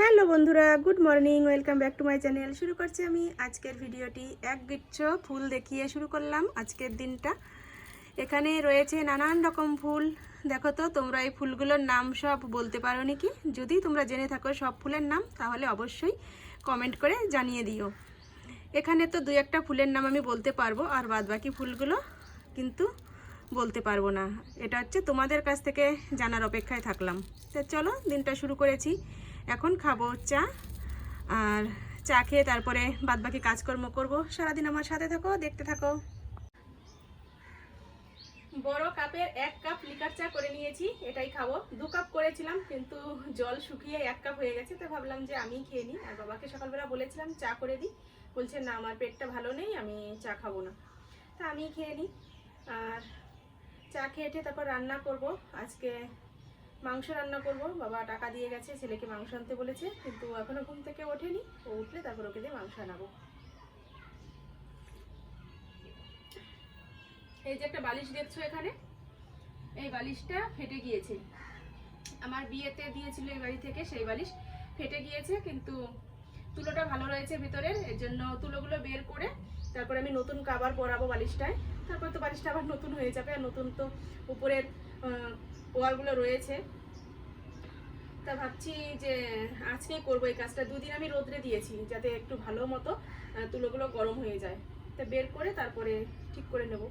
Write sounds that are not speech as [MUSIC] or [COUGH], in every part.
Hello বন্ধুরা, good morning, welcome back to my channel. শুরু করছি আমি আজকের ভিডিওটি। এক গুচ্ছ ফুল দেখিয়ে শুরু করলাম আজকের দিনটা। এখানে রয়েছে নানান রকম ফুল। দেখো তো, তোমরা এই ফুলগুলোর নাম সব বলতে পারো নাকি? যদি তোমরা জেনে থাকো সব ফুলের নাম, তাহলে অবশ্যই কমেন্ট করে জানিয়ে দিও। এখানে তো দুই একটা ফুলের নাম আমি বলতে পারব, আর বাদবাকি ফুলগুলো কিন্তু বলতে পারব না। এটা হচ্ছে তোমাদের কাছ থেকে জানার অপেক্ষায় থাকলাম। তো চলো, দিনটা শুরু করেছি। এখন খাব চা, আর চা খেয়ে তারপরে বাদবাকি কাজকর্ম করব। সারাদিন আমার সাথে থাকো, দেখতে থাকো। বড় কাপের এক কাপ লিকার চা করে নিয়েছি, এটাই খাব। দু কাপ করেছিলাম, কিন্তু জল শুকিয়ে এক কাপ হয়ে গেছে, তো ভাবলাম যে আমি খেয়ে নিই। আর বাবাকে সকালবেলা বলেছিলাম, চা করে দিই। বলছে, না, আমার পেটটা ভালো নেই, আমি চা খাব না। তা আমি খেয়ে নিই। আর চা খেয়ে তারপর রান্না করব। আজকে মাংস রান্না করব। বাবা টাকা দিয়ে গেছে, ছেলেকে মাংস আনতে বলেছে, কিন্তু এখনও ঘুম থেকে ওঠেনি। ও উঠলে তারপর ওকে দিয়ে মাংস আনাবো। এই যে একটা বালিশ দেখছ এখানে? এই বালিশটা ফেটে গিয়েছে। আমার বিয়েতে দিয়েছিল এই বাড়ি থেকে সেই বালিশ। ফেটে গিয়েছে, কিন্তু তুলোটা ভালো রয়েছে ভিতরের, এর জন্য তুলোগুলো বের করে তারপর আমি নতুন কাবার পরাবো বালিশটায়। তারপর তো বালিশটা আবার নতুন হয়ে যাবে, আর নতুন তো উপরের ওয়ারগুলো রয়েছে। তা ভাবছি যে আজকে করব এই কাজটা। দুদিন আমি রোদ্রে দিয়েছি যাতে একটু ভালো মতো তুলোগুলো গরম হয়ে যায়। তা বের করে তারপরে ঠিক করে নেব।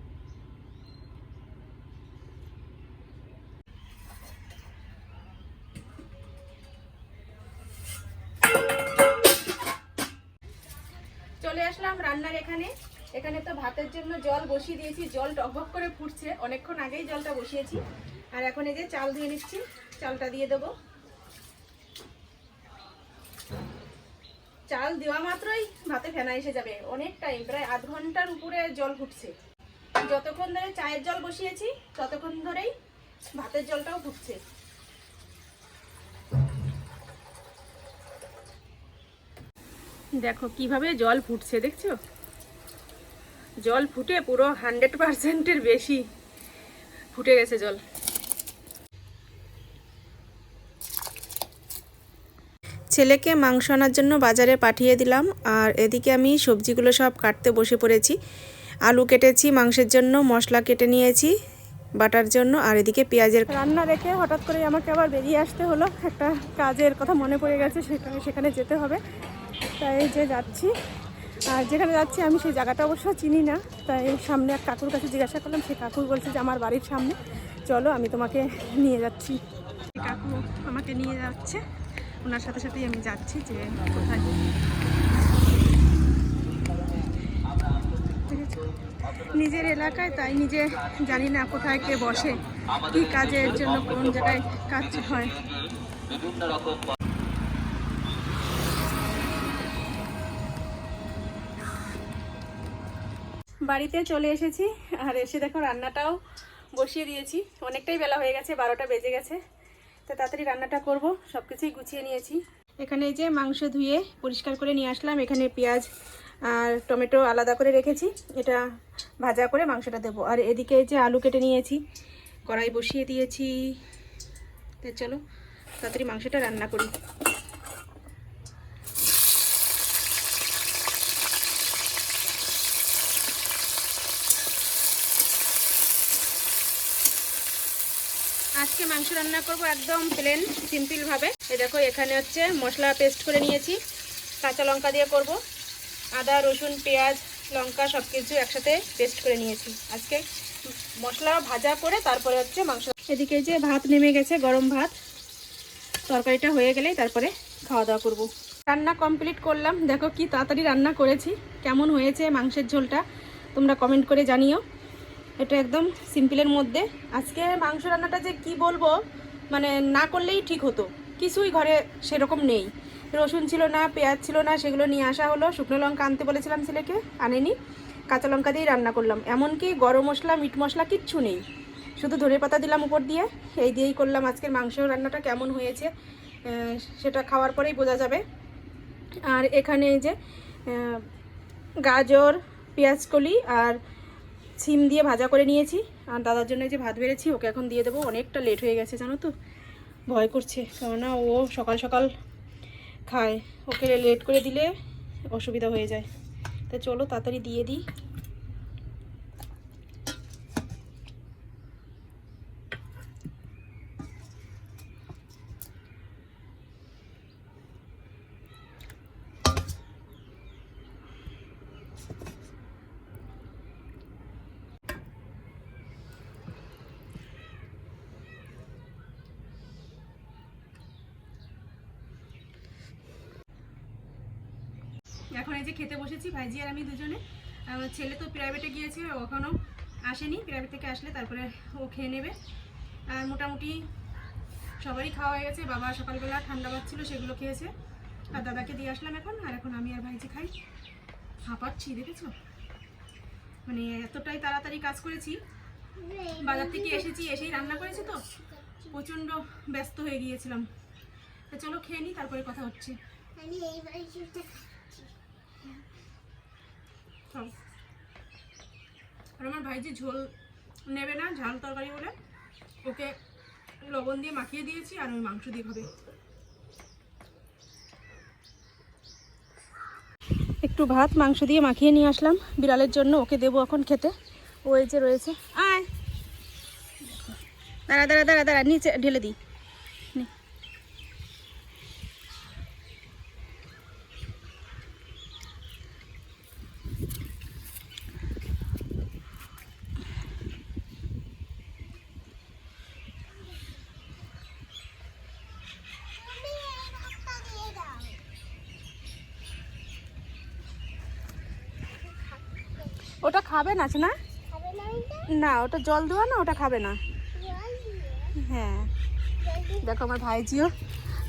চলে আসলাম রান্নার এখানে। এখানে তো ভাতের জন্য জল বসিয়ে দিয়েছি। জল টকবক করে ফুটছে। অনেকক্ষণ আগেই জলটা বসিয়েছি। আর এখন এই যে চাল দিয়ে নিচ্ছি, চালটা দিয়ে দেবো। চাল দেওয়া মাত্রই ভাতে ফেনা এসে যাবে অনেক টাইম প্রায় আধ ঘণ্টার উপরে জল ফুটছে। যতক্ষণ ধরে চায়ের জল বসিয়েছি, ততক্ষণ ধরেই ভাতের জলটাও ফুটছে। দেখো কীভাবে জল ফুটছে, দেখছ? জল ফুটে পুরো হান্ড্রেড পার্সেন্টের বেশি ফুটে গেছে জল। ছেলেকে মাংস আনার জন্য বাজারে পাঠিয়ে দিলাম আর এদিকে আমি সবজিগুলো সব কাটতে বসে পড়েছি। আলু কেটেছি মাংসের জন্য মশলা কেটে নিয়েছি বাটার জন্য আর এদিকে পেঁয়াজের রান্না রেখে হঠাৎ করে আমাকে আবার বেরিয়ে আসতে হলো। একটা কাজের কথা মনে পড়ে গেছে সেখানে সেখানে যেতে হবে। তাই যে যাচ্ছি। আর যেখানে যাচ্ছি আমি সেই জায়গাটা অবশ্য চিনি না। তাই সামনে এক কাকুর কাছে জিজ্ঞাসা করলাম সেই কাকুর বলছে যে আমার বাড়ির সামনে। চলো আমি তোমাকে নিয়ে যাচ্ছি। কাকু আমাকে নিয়ে যাচ্ছে। ওনার সাথে সাথেই আমি যাচ্ছি যে কোথায়। নিজের এলাকায়, তাই নিজে জানি না কোথায় কে বসে, কি কাজের জন্য কোন জায়গায় কাজ হয়। বাড়িতে চলে এসেছি, আর এসে দেখো রান্নাটাও বসিয়ে দিয়েছি। অনেকটাই বেলা হয়ে গেছে, বারোটা বেজে গেছে। তাড়াতাড়ি রান্নাটা করব সব কিছুই গুছিয়ে নিয়েছি। এখানে যে মাংস ধুয়ে পরিষ্কার করে নিয়ে আসলাম, এখানে পেঁয়াজ আর টমেটো আলাদা করে রেখেছি, এটা ভাজা করে মাংসটা দেবো। আর এদিকে যে আলু কেটে নিয়েছি, কড়াই বসিয়ে দিয়েছি। চলো, তাড়াতাড়ি মাংসটা রান্না করি। আজকে মাংস রান্না করব একদম প্লেন সিম্পলভাবে এই দেখো, এখানে হচ্ছে মশলা পেস্ট করে নিয়েছি। কাঁচা লঙ্কা দিয়ে করব। আদা, রসুন, পেঁয়াজ, লঙ্কা সব কিছু একসাথে পেস্ট করে নিয়েছি। আজকে মশলা ভাজা করে তারপরে হচ্ছে মাংস। এদিকে যে ভাত নেমে গেছে, গরম ভাত। তরকারিটা হয়ে গেলেই তারপরে খাওয়া দাওয়া করব। রান্না কমপ্লিট করলাম। দেখো কি তাড়াতাড়ি রান্না করেছি। কেমন হয়েছে মাংসের ঝোলটা? তোমরা কমেন্ট করে জানিও। এটা একদম সিম্পলের মধ্যে। আজকে মাংস রান্নাটা যে কি বলব মানে না করলেই ঠিক হতো। কিছুই ঘরে সেরকম নেই। রসুন ছিল না, পেঁয়াজ ছিল না, সেগুলো নিয়ে আসা হলো। শুকনো লঙ্কা আনতে বলেছিলাম ছেলেকে, আনেনি। কাঁচা লঙ্কা দিয়েই রান্না করলাম। এমনকি গরম মশলা, মিট মশলা কিচ্ছু নেই। শুধু ধনে পাতা দিলাম উপর দিয়ে। এই দিয়েই করলাম আজকের মাংস রান্নাটা কেমন হয়েছে সেটা খাওয়ার পরেই বোঝা যাবে। আর এখানে যে গাজর পেঁয়াজকলি আর সিম দিয়ে ভাজা করে নিয়েছি। আর দাদার জন্য যে ভাত বেড়েছি, ওকে এখন দিয়ে দেবো। অনেকটা লেট হয়ে গেছে, জানো তো? ভয় করছে, কেননা ও সকাল সকাল খায়। ওকে লেট করে দিলে অসুবিধা হয়ে যায়। তো চলো তাড়াতাড়ি দিয়ে দিই। এখন এই যে খেতে বসেছি, ভাইজি আর আমি দুজনে। ছেলে তো প্রাইভেটে গিয়েছে, ও এখনও আসেনি। প্রাইভেট থেকে আসলে তারপরে ও খেয়ে নেবে। আর মোটামুটি সবারই খাওয়া হয়ে গেছে। বাবা সকালবেলা ঠান্ডা পাচ্ছিল সেগুলো খেয়েছে। আর দাদাকে দিয়ে আসলাম এখন। আর এখন আমি আর ভাইজি খাই। হাঁপাচ্ছি দেখেছ? মানে এতটাই তাড়াতাড়ি কাজ করেছি। বাজার থেকে এসেছি, এসেই রান্না করেছি তো। প্রচণ্ড ব্যস্ত হয়ে গিয়েছিলাম। তা চলো খেয়ে নিই তারপরে কথা হচ্ছে আমি এই বাড়িটা খাচ্ছি খাও। আর আমার ভাইজি ঝোল নেবে না, ঝাল তরকারি বলে। ওকে লবণ দিয়ে মাখিয়ে দিয়েছি আর ওই মাংস দিয়ে খাবে। একটু ভাত, মাংস দিয়ে মাখিয়ে নিয়ে আসলাম। বিড়ালের জন্য ওকে দেবো এখন খেতে। ও এই যে রয়েছে। আয়। দাঁড়া দাঁড়া দাঁড়া দাঁড়া, নিচে ঢেলে দিই। ওটা খাবে না না না ওটা? না ওটা জল দেওয়া না ওটা খাবে না। হ্যাঁ। দেখো আমার ভাইজিও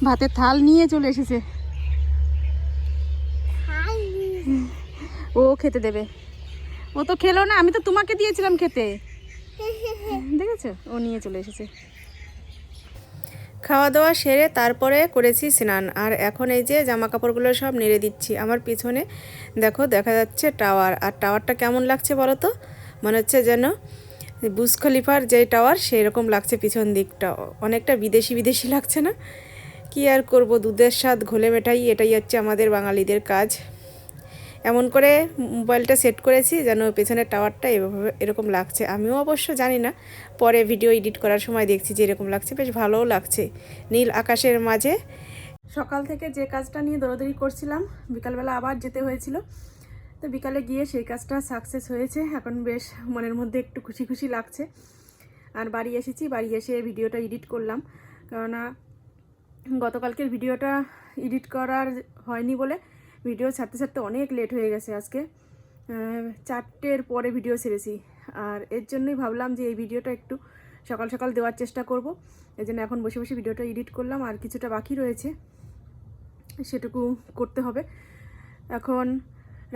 ভাতের থাল নিয়ে চলে এসেছে। ও খেতে দেবে। ও তো খেলো না আমি তো তোমাকে দিয়েছিলাম খেতে। [LAUGHS] দেখেছ? ও নিয়ে চলে এসেছে। খাওয়া দাওয়া সেরে তারপরে করেছি স্নান। আর এখন এই যে জামা কাপড়গুলো সব নেড়ে দিচ্ছি। আমার পিছনে দেখো, দেখা যাচ্ছে টাওয়ার। আর টাওয়ারটা কেমন লাগছে বলো তো? মনে হচ্ছে যেন বুস খলিফার যে টাওয়ার সেই রকম লাগছে পিছন দিকটা। অনেকটা বিদেশি বিদেশি লাগছে না? কি আর করব? দুধের স্বাদ ঘোলে মেটাই। এটাই হচ্ছে আমাদের বাঙালিদের কাজ। এমন করে মোবাইলটা সেট করেছি যেন পেছনের টাওয়ারটা এভাবে এরকম লাগছে। আমিও অবশ্য জানি না। পরে ভিডিও এডিট করার সময় দেখছি যে এরকম লাগছে। বেশ ভালোও লাগছে। নীল আকাশের মাঝে। সকাল থেকে যে কাজটা নিয়ে দৌড়াদৌড়ি করছিলাম, বিকালবেলা আবার যেতে হয়েছিল। তো বিকালে গিয়ে সেই কাজটা সাকসেস হয়েছে। এখন বেশ মনের মধ্যে একটু খুশি খুশি লাগছে। আর বাড়ি এসেছি, বাড়ি এসে ভিডিওটা এডিট করলাম। কেননা গতকালকের ভিডিওটা এডিট করার হয়নি বলে ভিডিও ছাড়তে ছাড়তে অনেক লেট হয়ে গেছে আজকে। চারটের পরে ভিডিও ছেড়েছি। আর এর জন্যই ভাবলাম যে এই ভিডিওটা একটু সকাল সকাল দেওয়ার চেষ্টা করব। এই জন্য এখন বসে বসে ভিডিওটা এডিট করলাম, আর কিছুটা বাকি রয়েছে। সেটুকু করতে হবে। এখন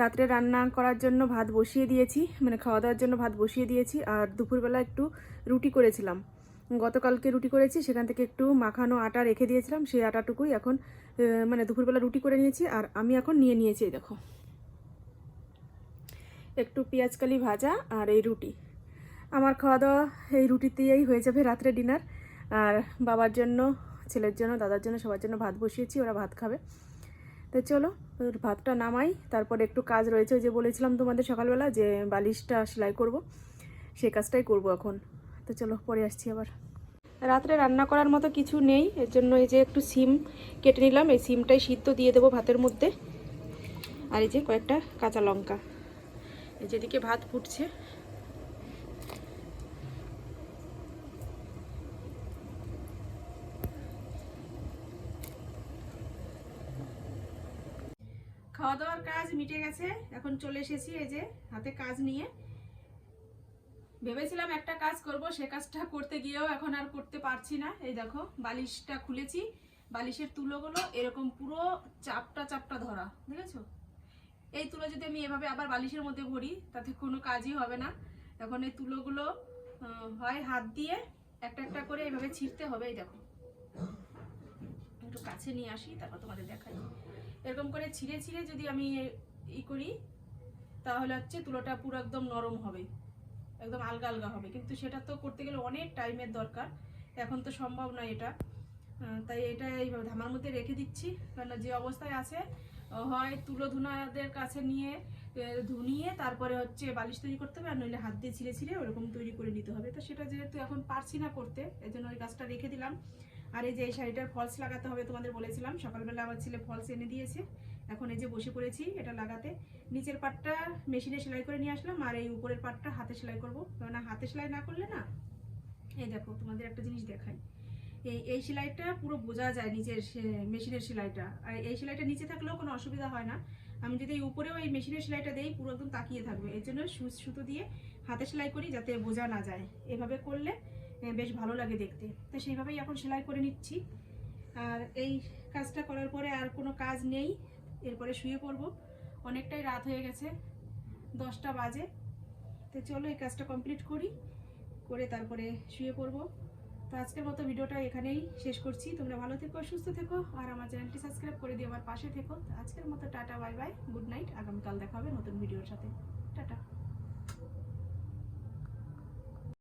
রাত্রে রান্না করার জন্য ভাত বসিয়ে দিয়েছি মানে খাওয়া দাওয়ার জন্য ভাত বসিয়ে দিয়েছি, আর দুপুরবেলা একটু রুটি করেছিলাম। গতকালকে রুটি করেছি, সেখান থেকে একটু মাখানো আটা রেখে দিয়েছিলাম, সেই আটাটুকুই এখন মানে দুপুরবেলা রুটি করে নিয়েছি, আর আমি এখন নিয়ে নিয়েছি দেখো। একটু পেঁয়াজকালি ভাজা আর এই রুটি। আমার খাওয়া দাওয়া এই রুটিতেই হয়ে যাবে রাত্রে ডিনার। আর বাবার জন্য, ছেলের জন্য, দাদার জন্য, সবার জন্য ভাত বসিয়েছি, ওরা ভাত খাবে। তো চলো ভাতটা নামাই, তারপর একটু কাজ রয়েছে যে বলেছিলাম তোমাদের সকালবেলা যে বালিশটা সেলাই করব সেই কাজটাই করব এখন। তো চলো, পরে আসছি আবার। রাত্রে রান্না করার মতো কিছু নেই। এর জন্য এই যে একটু সিম কেটে নিলাম। এই সিমটাই সিদ্ধ দিয়ে দেবো ভাতের মধ্যে। আর এই যে কয়েকটা কাঁচা লঙ্কা। যেদিকে ভাত ফুটছে। খাওয়া দাওয়ার কাজ মিটে গেছে। এখন চলে এসেছি এই যে হাতে কাজ নিয়ে। ভেবেছিলাম একটা কাজ করব, সে কাজটা করতে গিয়েও এখন আর করতে পারছি না। এই দেখো, বালিশটা খুলেছি, বালিশের তুলোগুলো এরকম পুরো চাপটা চাপটা ধরা, দেখেছ? এই তুলো যদি আমি এভাবে আবার বালিশের মধ্যে ভরি, তাতে কোনো কাজই হবে না। এখন এই তুলোগুলো হয় হাত দিয়ে একটা একটা করে এভাবে ছিঁড়তে হবে, এই দেখো। একটু কাছে নিয়ে আসি, তারপর তোমাদের দেখাই। এরকম করে ছিঁড়ে ছিঁড়ে যদি আমি ই করি, তাহলে হচ্ছে তুলোটা পুরো একদম নরম হবে। একদম আলগা আলগা হবে। কিন্তু সেটা তো করতে গেলে অনেক টাইমের দরকার। এখন তো সম্ভব নয় এটা। তাই এটা এইভাবে ধামার মধ্যে রেখে দিচ্ছি। কেননা যে অবস্থায় আছে হয় তুলো ধুনাদের কাছে নিয়ে ধুনিয়ে তারপরে হচ্ছে বালিশ তৈরি করতে হবে, আর নইলে হাত দিয়ে ছিঁড়ে ছিঁড়ে ওরকম তৈরি করে নিতে হবে। তো সেটা যেহেতু এখন পারছি না করতে এই জন্য ওই কাজটা রেখে দিলাম। আর এই যে এই শাড়িটার ফলস লাগাতে হবে তোমাদের বলেছিলাম। সকালবেলা আমার ছেলে ফলস এনে দিয়েছে। এখন এই যে বসে পড়েছি এটা লাগাতে, নিচের পাটটা মেশিনে সেলাই করে নিয়ে আসলাম, আর এই উপরের পাটটা হাতে সেলাই করব। কেননা হাতে সেলাই না করলে না, এই দেখো তোমাদের একটা জিনিস দেখাই। এই এই সেলাইটা পুরো বোঝা যায় নিচের মেশিনের সেলাইটা। আর এই সেলাইটা নিচে থাকলেও কোনো অসুবিধা হয় না। আমি যদি এই উপরেও এই মেশিনের সেলাইটা দেই, পুরো একদম তাকিয়ে থাকবে। এর জন্য সুতো দিয়ে হাতে সেলাই করি যাতে বোঝা না যায়। এভাবে করলে বেশ ভালো লাগে দেখতে। তো সেইভাবেই এখন সেলাই করে নিচ্ছি। আর এই কাজটা করার পরে আর কোনো কাজ নেই। এরপরে শুয়ে পড়ব। অনেকটাই রাত হয়ে গেছে, দশটা বাজে। তো চলো এই কাজটা কমপ্লিট করি, করে তারপরে শুয়ে পড়ব। তো আজকের মতো ভিডিওটা এখানেই শেষ করছি। তোমরা ভালো থেকো, সুস্থ থেকো, আর আমার চ্যানেলটি সাবস্ক্রাইব করে দিয়ে আমার পাশে থেকো। আজকের মতো tata bye bye good night আগামীকাল দেখা হবে নতুন ভিডিওর সাথে। টাটা।